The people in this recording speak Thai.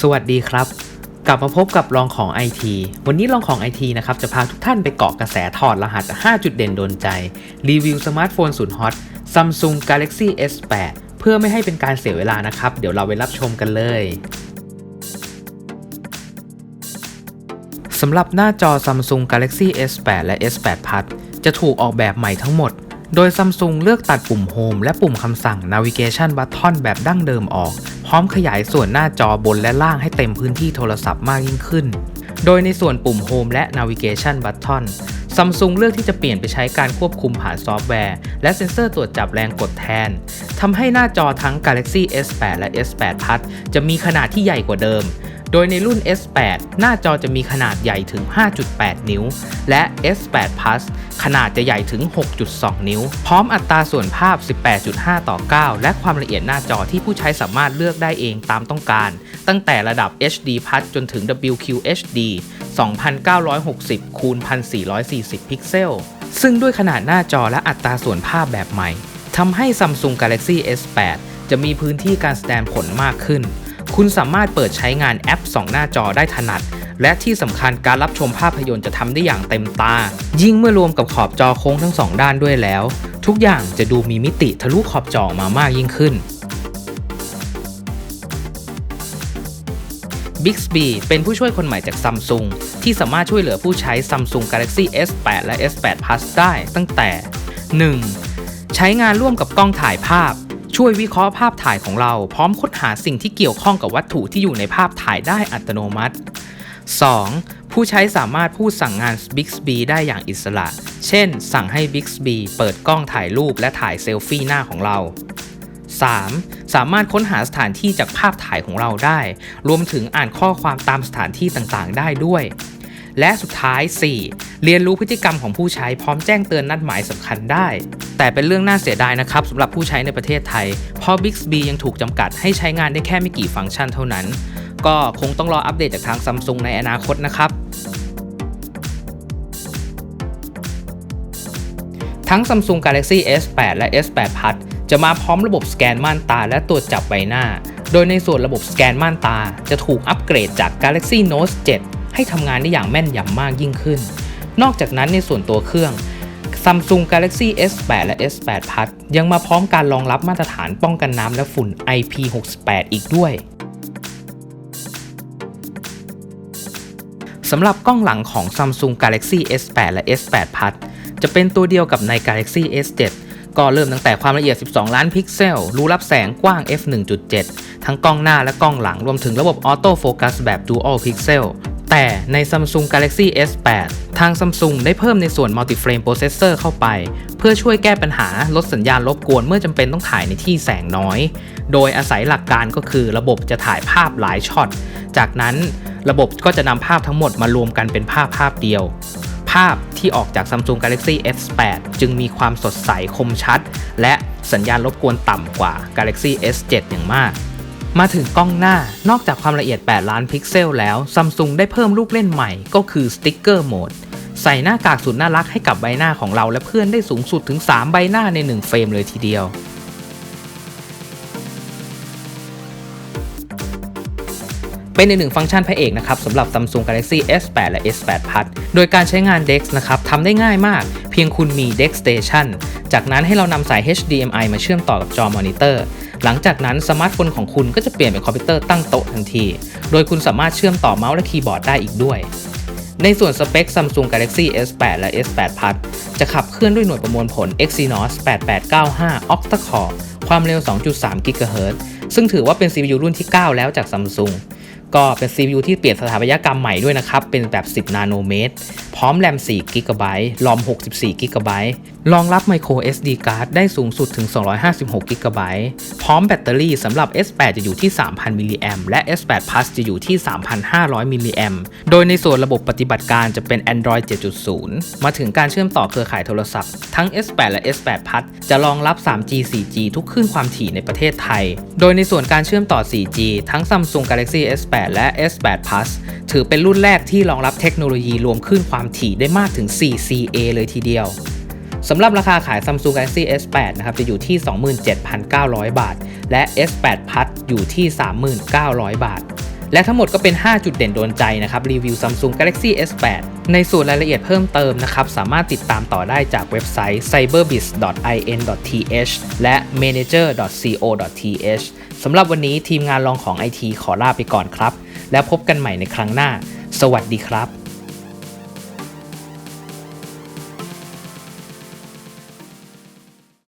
สวัสดีครับ กลับมาพบกับลองของ IT วันนี้ลองของ IT นะครับ จะพาทุกท่านไปเกาะกระแสถอดรหัส 5 จุดเด่นโดนใจ รีวิวสมาร์ทโฟนสุดฮอต Samsung Galaxy S8 เพื่อไม่ให้เป็นการเสียเวลานะครับ เดี๋ยวเราไปรับชมกันเลยสำหรับหน้าจอ Samsung Galaxy S8 และ S8 Plus จะถูกออกแบบใหม่ทั้งหมด โดย Samsung เลือกตัดปุ่ม Home และปุ่มคำสั่ง Navigation Button แบบดั้งเดิมออก พร้อมขยายส่วนหน้าจอบนและล่างให้เต็มพื้นที่โทรศัพท์มากยิ่งขึ้น โดยในส่วนปุ่ม Home และ Navigation Button ซัมซุงเลือกที่จะเปลี่ยนไปใช้การควบคุมผ่านซอฟต์แวร์ และเซ็นเซอร์ตรวจจับแรงกดแทน ทำให้หน้าจอทั้ง Galaxy S8 และ S8 Plus จะมีขนาดที่ใหญ่กว่าเดิม โดยในรุ่น S8 หน้าจอจะมีขนาดใหญ่ถึง 5.8 นิ้ว และ S8 Plus ขนาดจะใหญ่ถึง 6.2 นิ้ว พร้อมอัตราส่วนภาพ 18.5 ต่อ 9 และความละเอียดหน้าจอที่ผู้ใช้สามารถเลือกได้เองตามต้องการ ตั้งแต่ระดับ HD Plus จนถึง WQHD 2960คูณ1440 พิกเซล ซึ่งด้วยขนาดหน้าจอและอัตราส่วนภาพแบบใหม่ทำให้ Samsung Galaxy S8 จะมีพื้นที่การแสดงผลมากขึ้น คุณสามารถเปิดใช้งานแอป 2 หน้าจอได้ถนัด และที่สำคัญการรับชมภาพยนตร์จะทำได้อย่างเต็มตา ยิ่งเมื่อรวมกับขอบจอโค้งทั้งสองด้านด้วยแล้ว ทุกอย่างจะดูมีมิติทะลุขอบจอมามากยิ่งขึ้น Bixby เป็นผู้ช่วยคนใหม่จาก Samsung ที่สามารถช่วยเหลือผู้ใช้ Samsung Galaxy S8 และ S8 Plus ได้ตั้งแต่ 1. ใช้งานร่วมกับกล้องถ่ายภาพ ช่วยวิเคราะห์ภาพถ่ายของเรา พร้อมค้นหาสิ่งที่เกี่ยวข้องกับวัตถุที่อยู่ในภาพถ่ายได้อัตโนมัติ 2. ผู้ใช้สามารถพูดสั่งงาน Bixby ได้อย่างอิสระ เช่น สั่งให้ Bixby เปิดกล้องถ่ายรูปและถ่ายเซลฟี่หน้าของเรา 3. สามารถค้นหาสถานที่จากภาพถ่ายของเราได้ รวมถึงอ่านข้อความตามสถานที่ต่างๆ ได้ด้วย และสุดท้าย 4. เรียนรู้พฤติกรรมของผู้ใช้พร้อมแจ้งเตือนนัดหมายสำคัญได้ แต่เป็นเรื่องน่าเสียดายนะครับสำหรับผู้ใช้ในประเทศไทย เพราะ Bixby ยังถูกจำกัดให้ใช้งานได้แค่ไม่กี่ฟังก์ชันเท่านั้น ก็คงต้องรออัปเดตจากทาง Samsung ในอนาคตนะครับทั้ง Samsung Galaxy S8 และ S8 Plus จะมาพร้อมระบบสแกนม่านตาและตรวจจับใบหน้า โดยในส่วนระบบสแกนม่านตาจะถูกอัปเกรดจาก Galaxy Note 7 ให้ทำงานได้อย่างแม่นยำมากยิ่งขึ้น นอกจากนั้นในส่วนตัวเครื่อง Samsung Galaxy S8 และ S8 Plus ยังมาพร้อมการรองรับมาตรฐานป้องกันน้ำและฝุ่น IP68 อีกด้วยสำหรับกล้องหลังของ Samsung Galaxy S8 และ S8 Plus จะเป็นตัวเดียวกับใน Galaxy S7 ก็เริ่มตั้งแต่ความละเอียด 12 ล้านพิกเซล รูรับแสงกว้าง f 1.7 ทั้งกล้องหน้าและกล้องหลังรวมถึงระบบออโต้โฟกัสแบบ Dual Pixel แต่ใน Samsung Galaxy S8 ทาง Samsung ได้เพิ่มในส่วน Multi-Frame Processor เข้าไป เพื่อช่วยแก้ปัญหาลดสัญญาณรบกวนเมื่อจำเป็นต้องถ่ายในที่แสงน้อย โดยอาศัยหลักการก็คือระบบจะถ่ายภาพหลายช็อต จากนั้นระบบก็จะนำภาพทั้งหมดมารวมกันเป็นภาพภาพเดียว ภาพที่ออกจาก Samsung Galaxy S8 จึงมีความสดใสคมชัด และสัญญาณรบกวนต่ำกว่า Galaxy S7 อย่างมาก มาถึงกล้องหน้านอกจากความละเอียด 8 ล้านพิกเซลแล้ว Samsung ได้เพิ่มลูกเล่นใหม่ก็คือ Sticker Mode ใส่หน้ากากสุดน่ารักให้กับใบหน้าของเราและเพื่อนได้สูงสุดถึง 3 ใบหน้าใน 1 เฟรมเลยทีเดียว เป็นในหนึ่งฟังก์ชันพระเอกนะครับสำหรับ Samsung Galaxy S8 และ S8 Plus โดยการใช้งาน DeX นะครับทำได้ง่ายมาก เพียงคุณมี DeX Station จากนั้นให้เรานำสาย HDMI มาเชื่อมต่อกับจอมอนิเตอร์ หลังจากนั้นสมาร์ทโฟนของคุณก็จะเปลี่ยนเป็นคอมพิวเตอร์ตั้งโต๊ะทันที โดยคุณสามารถเชื่อมต่อเมาส์และคีย์บอร์ดได้อีกด้วย ในส่วนสเปค Samsung Galaxy S8 และ S8 Plus จะขับเคลื่อนด้วยหน่วยประมวลผล Exynos 8895 Octa-core ความเร็ว 2.3 GHz ซึ่งถือว่าเป็น CPU รุ่นที่ 9 แล้วจาก Samsung ก็เป็น CPU ที่เปลี่ยนสถาปัตยกรรมใหม่ด้วยนะครับ เป็นแบบ 10 นาโนเมตร ร้อมแรม4 g b รอม64 g b รองรับ micro SD card ได้สูงสุดถึง 256 g b พร้อมแบตเตอรี่สำหรับ S8 จะอยู่ที่ 3,000 มิลลิแอมและ S8 Plus จะอยู่ที่ 3,500 มิลลิแอมโดยในส่วนระบบปฏิบัติการจะเป็น Android 7.0 มาถึงการเชื่อมต่อเครือข่ายโทรศัพท์ ทั้ง S8 และ S8 Plus จะรองรับ 3G 4G ทุกคลื่นความถี่ในประเทศไทย โดยในส่วนการเชื่อมต่อ 4G ทั้ง Samsung Galaxy S8 และ S8 Plus ถือเป็นรุ่นแรกที่รองรับเทคโนโลยีรวมคลื่นความถี่ได้มากถึง 4CA เลยทีเดียวสำหรับราคาขาย Samsung Galaxy S8 นะครับจะอยู่ที่ 27,900 บาท และ S8 Plus อยู่ที่ 3,900 บาท และทั้งหมดก็เป็น 5 จุดเด่นโดนใจนะครับรีวิว Samsung Galaxy S8 ในส่วนรายละเอียดเพิ่มเติมนะครับ สามารถติดตามต่อได้จากเว็บไซต์ cyberbiz.in.th และ manager.co.th สำหรับวันนี้ทีมงานลองของ IT ขอลาไปก่อนครับ แล้วพบกันใหม่ในครั้งหน้า สวัสดีครับ